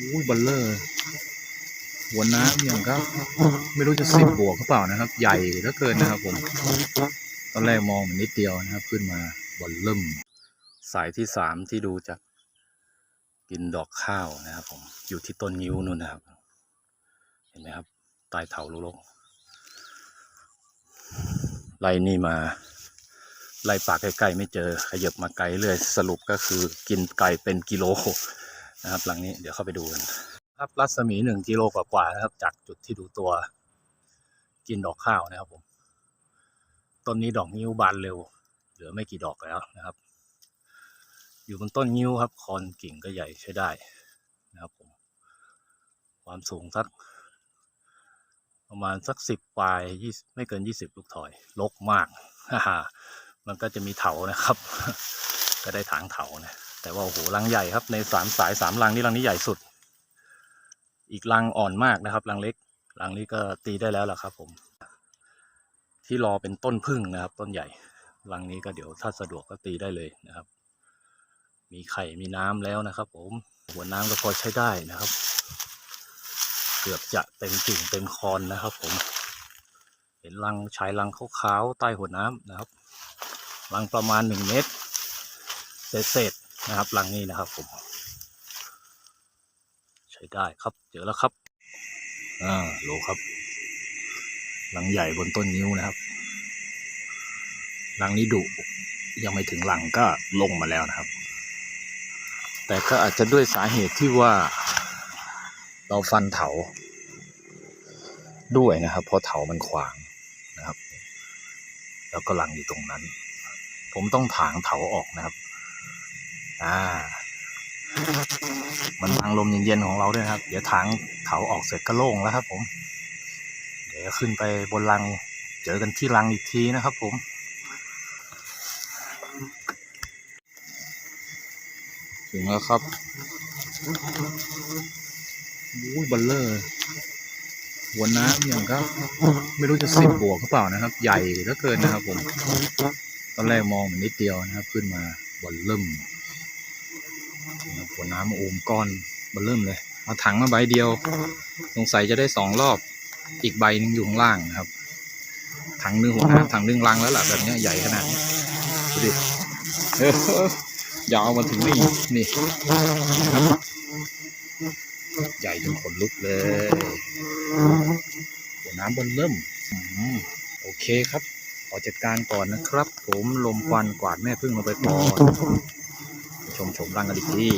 อุ้ยบัลเลอร์ หัวน้ำอย่างก็ไม่รู้จะสิบบวกหรือเปล่านะครับ ใหญ่เหลือเกินนะครับ ผม ตอนแรกมองเหมือนนิดเดียวนะครับ ขึ้นมาบอลเริ่ม สายที่สามที่ดูจากกินดอกข้าวนะครับ ผม อยู่ที่ต้นนิ้วนู่นนะครับ เห็นไหมครับใต้เถาลูกไล่นี่มาไล่ปากใกล้ๆไม่เจอ ขยับมาไกลเรื่อยสรุปก็คือกินไก่เป็นกิโล นะครับ หลังนี้เดี๋ยวเข้าไปดูกันครับรัศมีหนึ่งกิโลกว่าๆนะครับ จากจุดที่ดูตัว กินดอกข้าวนะครับผมต้นนี้ดอกนิ้วบานเร็ว เหลือไม่กี่ดอกแล้วนะครับ อยู่บนต้นนิ้วครับ คอนกิ่งก็ใหญ่ใช้ได้นะครับผมความสูงสัก ประมาณสักสิบปลายยี่ไม่เกินยี่สิบลูกถอยลกมากฮ่ามันก็จะมีเถานะครับ ก็ได้ถางเถานะ แต่ว่าโอ้โหรังใหญ่ครับในสามสายสามรังนี่รังนี้ใหญ่สุด อีกรังอ่อนมากนะครับรังเล็กรังนี้ก็ตีได้แล้วล่ะครับ ผม ที่รอเป็นต้นพึ่งนะครับ ต้นใหญ่รังนี้ก็เดี๋ยวถ้าสะดวกก็ตีได้เลยนะครับ มีไข่มีน้ำแล้วนะครับ ผม หัวน้ำก็พอใช้ได้นะครับ เกือบจะเต็มกิ่งเต็มคอนนะครับ ผม เห็นรังชายรังขาวๆใต้หัวน้ำนะครับรังประมาณหนึ่งเมตรเศษ นะครับรังนี้นะครับผม ใช้ได้ครับ เจอแล้วครับ อ่าโลครับรังใหญ่บนต้นนิ้วนะครับรังนี้ดุยังไม่ถึงรังก็ลงมาแล้วนะครับ แต่ก็อาจจะด้วยสาเหตุที่ว่า เราฟันเถา ด้วยนะครับ เพราะเถามันขวางนะครับ แล้วก็ลังอยู่ตรงนั้น ผมต้องถางเถาออกนะครับ อ่า มันบังลมเย็นๆของเราด้วยครับ เดี๋ยวถางเถาออกเสร็จก็โล่งแล้วครับ ผม เดี๋ยวขึ้นไปบนลัง เจอกันที่ลังอีกทีนะครับ ผมถึงแล้วครับอุ้ยบัลเลอร์หัวน้ำอย่างก็ไม่รู้จะสิบบวกหรือเปล่านะครับ ใหญ่เหลือเกินนะครับผม ตอนแรกมองเหมือนนิดเดียวนะครับ ขึ้นมาบอลเริ่ม นะครับหัวน้ำโอมก้อนบอลเริ่มเลย เอาถังมาใบเดียว สงสัยจะได้สองรอบ อีกใบหนึงอยู่ข้างล่างนะครับ ถังหนึงหัวน้ำถังหนึงลังแล้วล่ะแบบนี้ใหญ่ขนาดนี้ดูดิเออยาวมาถึงนี่นี่ครับใหญ่จนขนลุกเลยหัวน้ำบนเริ่มอืมโอเคครับขอจัดการก่อนนะครับ ผมลมควันกวาดแม่พึ่งลงไปก่อน ชมชมร่างกันอีกที